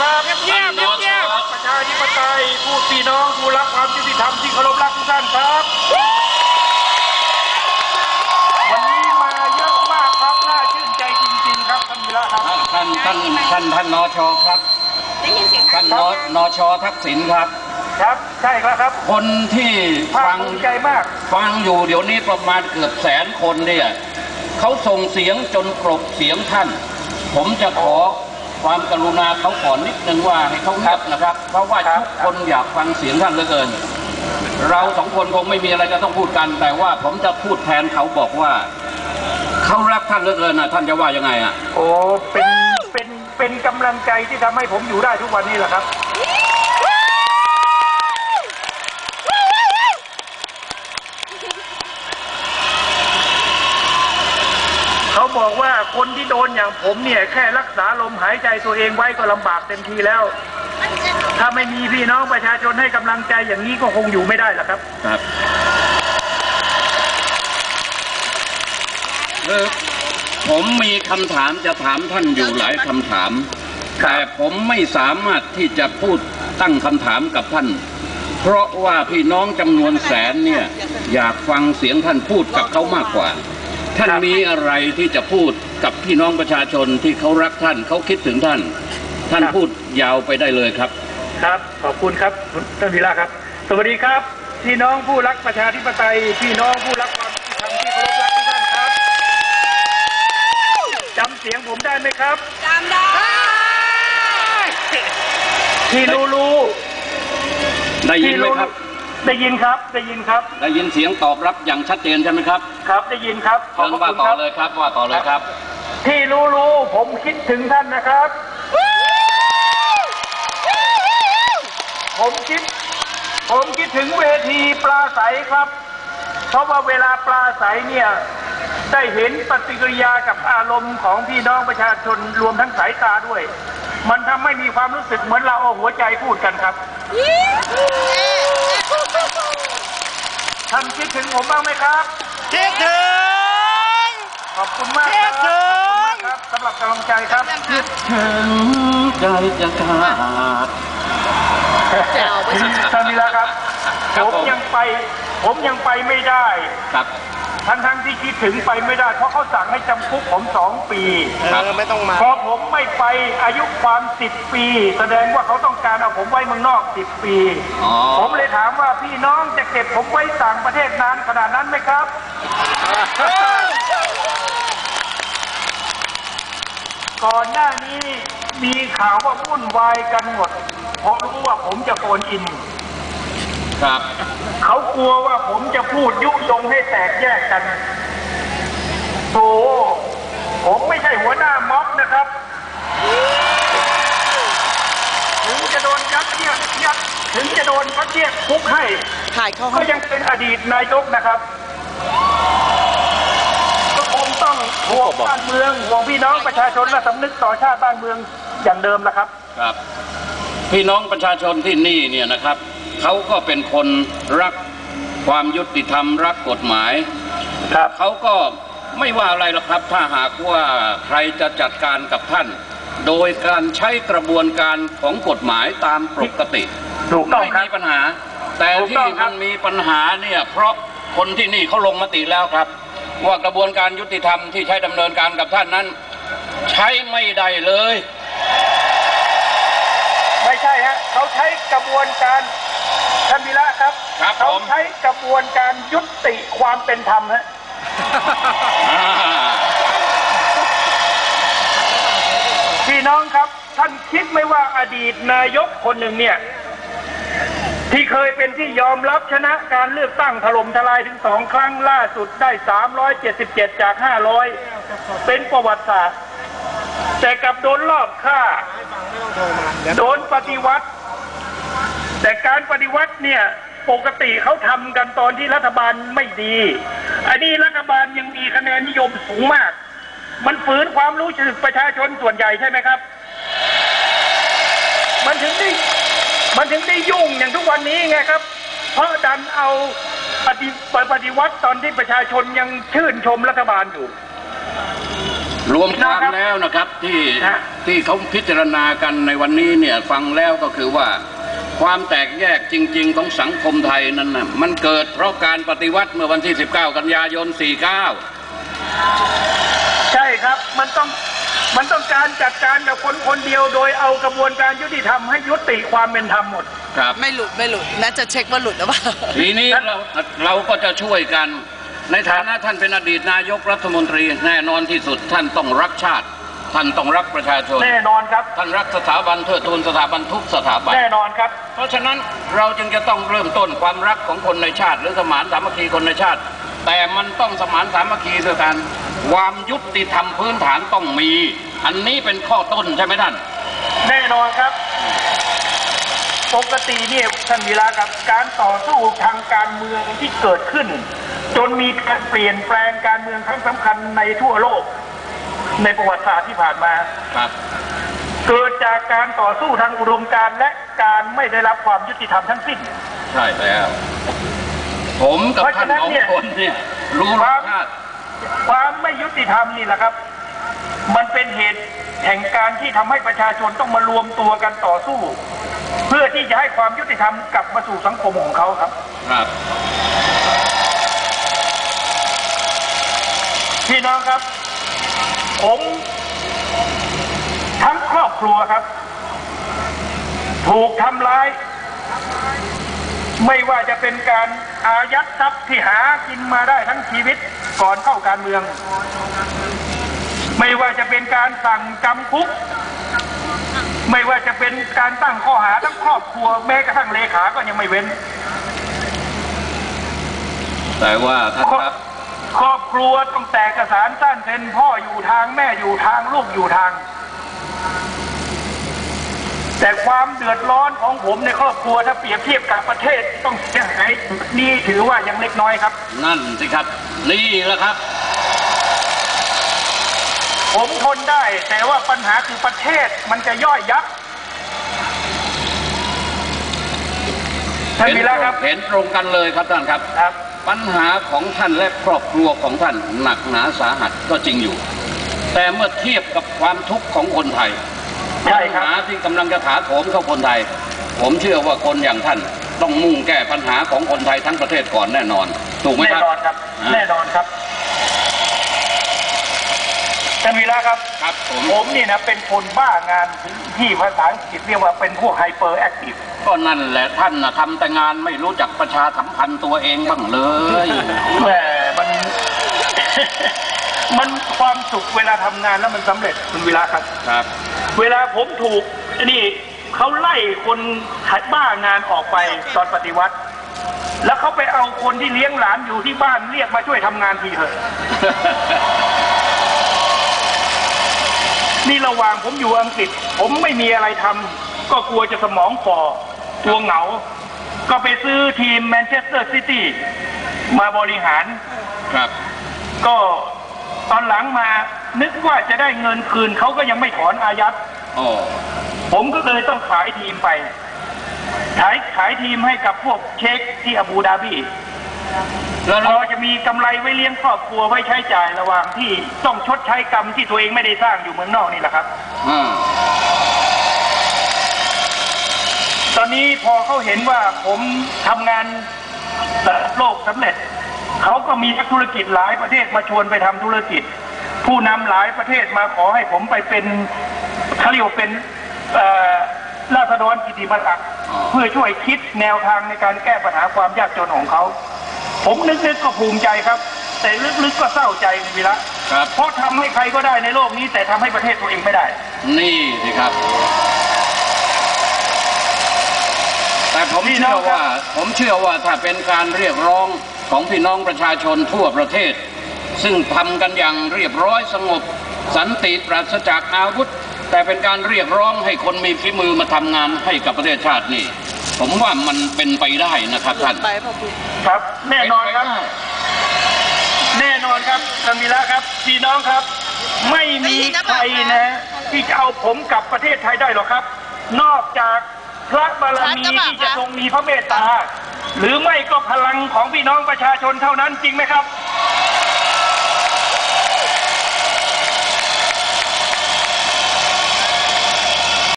ครับเงียบๆเงียบๆประชาธิปไตยผู้พี่น้องผู้รักความยุติธรรมที่เคารพรักทุกท่านครับ วันนี้มาเยอะมากครับน่าชื่นใจจริงๆครับท่านวีระครับท่านท่านท่านท่านนชครับได้ยินเสียงท่านนนชทักษิณครับ ครับใช่ครับครับ คนที่ภาคฟังภูมิใจมาก ฟังอยู่เดี๋ยวนี้ประมาณเกือบแสนคนเนี่ยเขาส่งเสียงจนกรบเสียงท่าน ผมจะขอ ความกรุณาเขาก่อนนิดนึงว่าให้เขาเงียบนะครับ เพราะว่าครับทุกคนอยากฟังเสียงท่านเหลือเกิน เราสองคนคงไม่มีอะไรจะต้องพูดกัน แต่ว่าผมจะพูดแทนเขาบอกว่า เขารักท่านเหลือเกินนะท่านจะว่ายังไงอะ โอ้เป็นเป็นเป็นกำลังใจที่ทำให้ผมอยู่ได้ทุกวันนี้แหละครับ เขา บอกว่าคนที่โดนอย่างผมเนี่ย แค่รักษาลมหายใจตัวเองไว้ก็ลำบากเต็มทีแล้ว ถ้าไม่มีพี่น้องประชาชนให้กำลังใจอย่างนี้ก็คงอยู่ไม่ได้หรอกครับ ครับเออผมมีคำถามจะถามท่านอยู่หลายคำถาม แต่ผมไม่สามารถที่จะพูดตั้งคำถามกับท่าน เพราะว่าพี่น้องจำนวนแสนเนี่ย อยากฟังเสียงท่านพูดกับเขามากกว่า ท่านครับมีอะไรที่จะพูดกับพี่น้องประชาชนที่เขารักท่านเขาคิดถึงท่าน ท่านพูดยาวไปได้เลยครับ ครับขอบคุณครับคุณท่านวีระครับ สวัสดีครับ พี่น้องผู้รักประชาธิปไตยพี่น้องผู้รักความยุติธรรมที่เคารพรักทุกท่านครับจำเสียงผมได้ไหมครับจำได้ที่รู้รู้ได้ยินไหมครับ ได้ยินครับ ได้ยินครับ ได้ยินเสียงตอบรับอย่างชัดเจนใช่ไหมครับ ครับ ได้ยินครับ ขอบเชิญพระว่าคุณต่อครับ เลยครับว่าต่อเลยครับ ที่รู้รู้ผมคิดถึงท่านนะครับ ผมคิด ผมคิดถึงเวทีปลาใสครับ เพราะว่าเวลาปลาใสเนี่ย ได้เห็นปฏิกิริยากับอารมณ์ของพี่น้องประชาชนรวมทั้งสายตาด้วย มันทำให้มีความรู้สึกเหมือนเราเอาหัวใจพูดกันครับ ท่านคิดถึงผมบ้างไหมครับ คิดถึง ขอบคุณมากครับคิดถึงขอบคุณมากครับสำหรับกำลังใจครับคิดถึงใจจะขาดท่านวีระครับครับผมผมยังไป ผมยังไปไม่ได้ ครับ ทั้งทั้งๆที่คิดถึงไปไม่ได้ เพราะเขาสั่งให้จำคุกผมสองปีครับไม่ต้องมา พอผมไม่ไปอายุความสิบปี แสดงว่าเขาต้องการเอาผมไว้เมืองนอกสิบปี อ๋อ ผมเลยถามว่าพี่น้องจะเก็บผมไว้ต่างประเทศนานขนาดนั้นไหมครับ ก่อนหน้านี้มีข่าวว่าวุ่นวายกันหมดเพราะรู้ว่าผมจะโฟนอิน ครับ เขากลัวว่าผมจะพูดยุยงให้แตกแยกกันโธ่ผมไม่ใช่หัวหน้าม็อบนะครับถึงจะโดนยัดเยียดยัดถึงจะโดนยัดเยียดคุกให้ถ่ายเข้าห้ก็องยังเป็นอดีตนายกนะครับก็คงต้องห่วงบ้านเมืองห่วงพี่น้องประชาชนและสำนึกต่อชาติบ้านเมืองอย่างเดิมนะครับ ครับ พี่น้องประชาชนที่นี่เนี่ยนะครับ เขาก็เป็นคนรักความยุติธรรมรักกฎหมายครับเขาก็ไม่ว่าอะไรหรอกครับ ถ้าหากว่าใครจะจัดการกับท่าน โดยการใช้กระบวนการของกฎหมายตามปกติถูกต้องไม่ครับมีปัญหา แต่ถูกต้ที่องครัมับนมีปัญหาเนี่ยเพราะคนที่นี่เขาลงมติแล้วครับ ว่ากระบวนการยุติธรรมที่ใช้ดำเนินการกับท่านนั้น ใช้ไม่ได้เลย ไม่ใช่ฮะเขาใช้กระบวนการท่านวีระ ครับครับเขาผมใช้กระบวนการยุติความเป็นธรรมฮะอ่าพี่น้องครับท่านคิดไหมว่าอดีตนายกคนหนึ่งเนี่ย ที่เคยเป็นที่ยอมรับชนะการเลือกตั้งถล่มทลายถึงสองครั้งล่าสุดได้ 377 จาก 500 เป็นประวัติศาสตร์ แต่กลับโดนลอบฆ่า โดนปฏิวัติ แต่การปฏิวัติเนี่ย ปกติเขาทำกันตอนที่รัฐบาลไม่ดี อันนี้รัฐบาลยังมีคะแนนนิยมสูงมาก มันฝืนความรู้สึกประชาชนส่วนใหญ่ใช่ไหมครับ มันถึงได้มันถึงได้ยุ่งอย่างทุกวันนี้ไงครับ เพราะดันเอาปฏิปฏิวัติตอนที่ประชาชนยังชื่นชมรัฐบาลอยู่ รวมความแล้วนะครับที่ฮะที่เขาพิจารณากันในวันนี้เนี่ยฟังแล้วก็คือว่า ความแตกแยกจริง ๆ ของสังคมไทยนั้นนะมันเกิดเพราะการปฏิวัติเมื่อวันที่ 19 กันยายน 49 ใช่ครับมันต้องมันต้องการจัดการกับคนคนเดียวโดยเอากระบวนการยุติธรรมให้ยุติความเป็นธรรมหมด ครับ ไม่หลุดไม่หลุดน่าจะเช็คว่าหลุดหรือเปล่าทีนี้เราเราก็จะช่วยกัน ในฐานะท่านเป็นอดีตนายกรัฐมนตรีแน่นอนที่สุดท่านต้องรักชาติ ท่านต้องรักประชาชน แน่นอนครับ ท่านรักสถาบันเทิดทูนสถาบันทุกสถาบัน แน่นอนครับ เพราะฉะนั้นเราจึงจะต้องเริ่มต้นความรักของคนในชาติ หรือสมานสามัคคีคนในชาติ แต่มันต้องสมานสามัคคีด้วยกันความยุติธรรมพื้นฐานต้องมี อันนี้เป็นข้อต้นใช่ไหมท่าน แน่นอนครับปกติเนี่ยท่านวีระครับการต่อสู้ทางการเมืองที่เกิดขึ้น จนมีการเปลี่ยนแปลงการเมืองครั้งสำคัญในทั่วโลก ในประวัติศาสตร์ที่ผ่านมา ครับ เกิดจากการต่อสู้ทางอุดมการณ์และการไม่ได้รับความยุติธรรมทั้งสิ้น ใช่แล้ว ผมกับเพราะท่าฉะนนั้นสองเนี่ย คนเนี่ย รู้รสชาติความไม่ยุติธรรมนี่แหละครับ มันเป็นเหตุแห่งการที่ทำให้ประชาชนต้องมารวมตัวกันต่อสู้ เพื่อที่จะให้ความยุติธรรมกลับมาสู่สังคมของเขาครับ ครับ พี่น้องครับ ผมทั้งครอบครัวครับ ถูกทำร้าย ไม่ว่าจะเป็นการอายัดทรัพย์ที่หากินมาได้ทั้งชีวิตก่อนเข้าการเมือง ไม่ว่าจะเป็นการสั่งจำคุก ไม่ว่าจะเป็นการตั้งข้อหาทั้งครอบครัว แม้กระทั่งเลขาก็ยังไม่เว้น แต่ว่าท่านครอบ ครับครอบครัวต้องแตกกระสานสั้นเป็นพ่ออยู่ทางแม่อยู่ทางลูกอยู่ทาง แต่ความเดือดร้อนของผมในครอบครัวถ้าเปรียบเทียบกับประเทศต้องเสียหายนี่ถือว่ายังเล็กน้อยครับ นั่นสิครับ นี่แหละครับ ผมทนได้ แต่ว่าปัญหาคือประเทศมันจะย่อยยับท่านเห็นมีตแล้รวงครับ เห็นตรงกันเลยครับท่านครับครับ ปัญหาของท่านและครอบครัวของท่านหนักหนาสาหัสก็จริงอยู่ แต่เมื่อเทียบกับความทุกข์ของคนไทยใช่ปัญครับหาที่กำลังจะถาโถมเข้าคนไทย ผมเชื่อว่าคนอย่างท่านต้องมุ่งแก้ปัญหาของคนไทยทั้งประเทศก่อนแน่นอน ถูกไหมแน่ครับนอนครับอ่าแน่นอนครับ ท่านวีระครับ ครับผมผมนี่นะเป็นคนบ้างานที่ภาษาอังกฤษเรียกว่าเป็นพวกไฮเปอร์แอคทีฟก็นั่นแหละท่านนะทำแต่งานไม่รู้จักประชาสัมพันธ์ตัวเองบ้างเลยแหมมันมันความสุขเวลาทำงานแล้วมันสำเร็จคุณวีระครับครับ เวลาผมถูกนี่เขาไล่คนขัดบ้างานออกไปตอนปฏิวัติ แล้วเขาไปเอาคนที่เลี้ยงหลานอยู่ที่บ้านเรียกมาช่วยทำงานทีเถอะ นี่ระหว่างผมอยู่อังกฤษ ผมไม่มีอะไรทำก็กลัวจะสมองฝ่อกลัวเหงา ก็ไปซื้อทีมแมนเชสเตอร์ซิตี้มาบริหารครับ ก็ตอนหลังมานึกว่าจะได้เงินคืนเขาก็ยังไม่ถอนอายัดโอ้ผมก็เลยต้องขายทีมไป ขายขายทีมให้กับพวกเช็คที่อาบูดาบี แล้วพเราอจะมีกำไรไว้เลี้ยงครอบครัวไว้ใช้จ่ายระหว่างที่ต้องชดใช้กรรมที่ตัวเองไม่ได้สร้างอยู่เมืองนอกนี่แหละครับอ่าตอนนี้พอเขาเห็นว่าผมทำงานระดับโลกสำเร็จ เขาก็มีนักธุรกิจหลายประเทศมาชวนไปทำธุรกิจ ผู้นำหลายประเทศมาขอให้ผมไปเป็นเขาเรียกว่าเป็นเอ่อราษฎรกิติมศักดิ์เพื่อช่วยคิดแนวทางในการแก้ปัญหาความยากจนของเขา ผมนึกๆก็ภูมิใจครับ แต่ลึกๆก็เศร้าใจในวีระครับ เพราะทำให้ใครก็ได้ในโลกนี้ แต่ทำให้ประเทศตัวเองไม่ได้ นี่สิครับ แต่ผมพี่น้เชื่อองครับ ว่า ผมเชื่อว่าถ้าเป็นการเรียกร้องของพี่น้องประชาชนทั่วประเทศ ซึ่งทำกันอย่างเรียบร้อยสงบ สันติปราศจากอาวุธ แต่เป็นการเรียกร้องให้คนมีฝีมือมาทำงานให้กับประเทศชาตินี่ ผมว่ามันเป็นไปได้นะครับท่าน ไปพ่อคุณครับ แน่นอนครับ แน่นอนครับท่านวีระครับพี่น้องครับ ไม่มีใครนะที่จะเอาผมกลับประเทศไทยได้หรอกครับ นอกจากพระบารมีที่จะทรงมีพระเมตตา หรือไม่ก็พลังของพี่น้องประชาชนเท่านั้นจริงไหมครับจ